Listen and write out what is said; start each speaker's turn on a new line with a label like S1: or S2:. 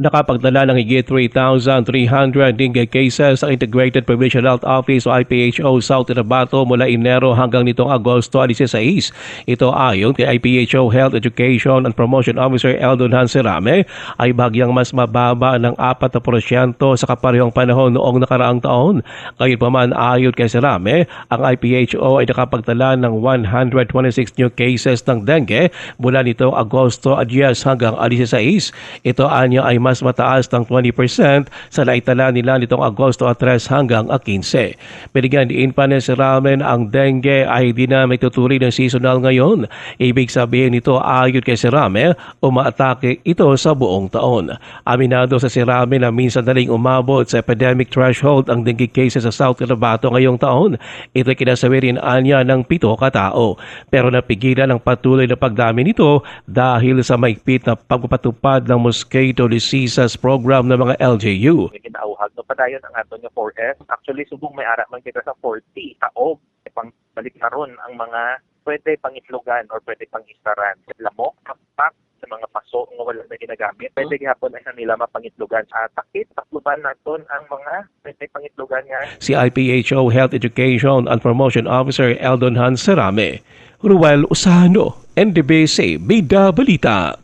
S1: nakapagdala ng higit 3,300 dengue cases ang Integrated Provincial Health Office o IPHO South Cotabato mula Enero hanggang nitong Agosto 16. Ito ayon kay IPHO Health Education and Promotion Officer Eldon Hanserame ay bagyang mas mababa ng 4% sa kaparehong panahon noong nakaraang taon. Gayunpaman ayon kay Serame, ang IPHO ay nakapagdala ng 126 new cases ng dengue mula nitong Agosto 10 hanggang 16. Ito anya ay mas mataas ng 20% sa naitala nila nitong Agosto 3 hanggang 15. Binigyan din pa ni Serame na ang dengue ay di na may tutuloy ng seasonal ngayon. Ibig sabihin nito ayon kay Serame, umaatake ito sa buong taon. Aminado sa Serame na minsan na rin umabot sa epidemic threshold ang dengue cases sa South Cotabato ngayong taon. Ito kinasabi rin anya ng pito katao. Pero napigilan ang patuloy na pagdami nito dahil sa maigpit na pagpapatupad ng mosquito diseases program ng mga LGU.
S2: may kinauhag no padayon ang ato nga 4S actually subong may ara man kita sa 40 taog pang balik na ron ang mga pwede pangitlogan or pwede pangistaran lamok kapak sa mga paso nga wala na ginagamit. Pwede gihapon ay nila mapangitlogan. Sa takit takluban naton ang mga pwede pangitlogan nga.
S1: Si IPHO Health Education and Promotion Officer Eldon Hans Serame. Ruel Usano, NDBC, Bida Balita.